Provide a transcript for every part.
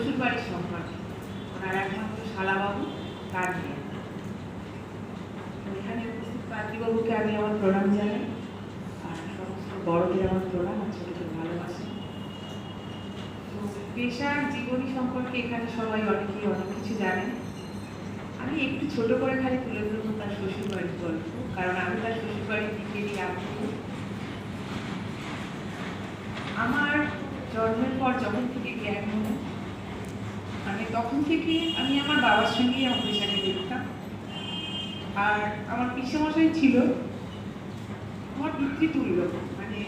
শ্বশুর বাড়ির সম্পর্কে ওনার একমাত্র শালাবাবু, তার মেয়ে। এখানে উপস্থিত পাত্রীবাবুকে আমি আমার প্রণাম জানাই। আর সমস্ত বড়দের আমার প্রণাম, আর ছোটদের ভালোবাসি। তো পেশার জীবনী সম্পর্কে এখানে সবাই অনেকেই অনেক কিছু জানেন। আমি একটু ছোট করে খালি তুলে ধরবো তার শ্বশুর বাড়ির গল্প, কারণ আমি তার শ্বশুর বাড়ির দিকে নিয়ে আমার জন্মের পর যখন থেকে জ্ঞান তখন থেকে আমি আমার বাবার সঙ্গেই আমার পেশাকে দেখতাম। আর আমার পিসেমশাই ছিল, আমার পিতৃতুল্য। মানে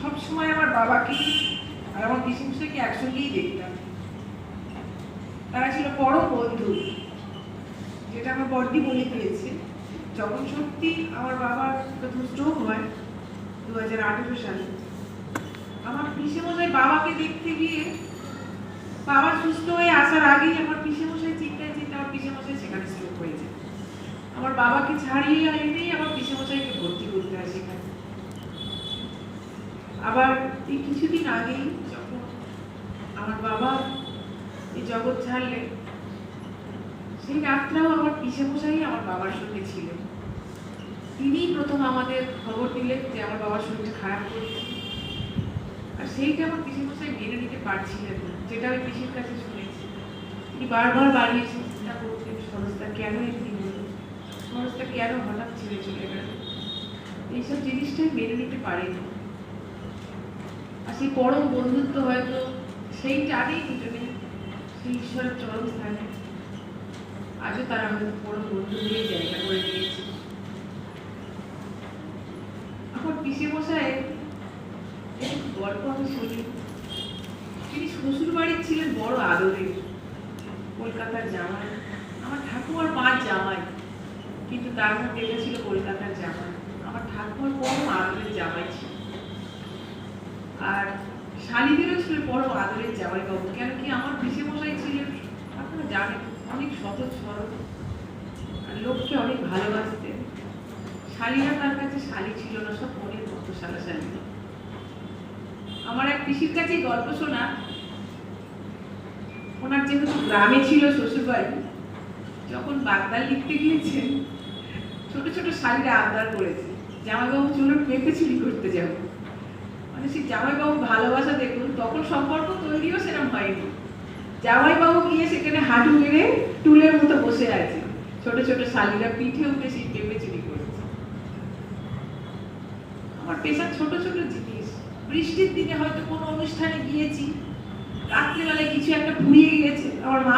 সব সময় আমার বাবাকে আর আমার পিসেমশাইকে একসঙ্গেই দেখতাম। তারা ছিল পরম বন্ধু, যেটা আমার বড়দি বলে দিয়েছে। যখন সত্যি আমার বাবার প্রথম স্ট্রোক হয় দু হাজার আঠেরো সালে, আমার পিসে মশাই বাবাকে দেখতে গিয়ে বাবা সুস্থ হয়ে আসার আগেই আমার পিসে মশাই চিন্তায় চিন্তা আমার পিসে মশাই সেখানে স্ট্রোক হয়ে যায় আমার বাবাকে ছাড়িয়ে এনেই আমার পিসে মশাইকে ভর্তি করতে হয় সেখানে। আবার এই কিছুদিন আগেই যখন আমার বাবা এই জগৎ ছাড়লেন সেই রাতটাও আমার পিসে মশাই আমার বাবার সঙ্গে ছিলেন। তিনিই প্রথম আমাদের খবর দিলেন যে আমার বাবার শরীরটা খারাপ করছে আর সেইটা আমার পিসি মশাই মেনে নিতে পারছিলেন না, যেটা আমি পিসির কাছে শুনেছি। তিনি বারবার বাড়িয়েছে চিন্তা করতেন সংস্থা কেন এমনি হলো সংস্থা কেন হঠাৎ ছেড়ে চলে গেল? এইসব জিনিসটাই মেনে নিতে পারেনি। আর সেই পরম বন্ধুত্ব হয়তো সেই টানেই দুজনে সেই ঈশ্বরের চরম স্থানে। আজও তারা হয়তো পরম বন্ধু হয়ে জায়গা করে নিয়েছে আমার পিসে মশাই গল্প আমি শুনি। তিনি শ্বশুর বাড়ির ছিলেন বড় আদরের। কলকাতার জামাই। আমার ঠাকুমার পাঁচ জামাই। কিন্তু তার মধ্যে এটা ছিল কলকাতার জামাই। আমার ঠাকুমার বড় আদরের জামাই ছিল। আর শালিদেরও ছিল বড় আদরের জামাই বাবু। কেন কি আমার পিসে মশাই ছিলেন? আপনারা জানেন, অনেক সহজ সরল। আর লোককে অনেক ভালোবাসতেন। শালিরা তার কাছে শালি ছিল না, সব মনের মতো শালা শালি আমার এক পিসির কাছে গল্প শোনা। ওনার যেহেতু গ্রামে ছিল শ্বশুরবাড়ি, যখন বাগদার লিখতে গিয়েছেন, ছোট ছোট শালিরা আবদার করেছে। জামাইবাবু চলুন পেঁপে চুরি করতে যাব। মানে সেই জামাইবাবু ভালোবাসা দেখুন, তখন সম্পর্ক তৈরিও সেরকম হয়নি। জামাইবাবু গিয়ে সেখানে হাঁটু মেরে টুলের মতো বসে আছে। ছোট ছোট শালিরা পিঠে উঠে সেই পেঁপে চুরি করেছে। আমার পেশা ছোট ছোট জিনিস। বৃষ্টির দিনে হয়তো কোনো অনুষ্ঠানে গিয়েছি রাত্রেবেলায় কিছু একটা ফুরিয়ে গিয়েছে আমার মা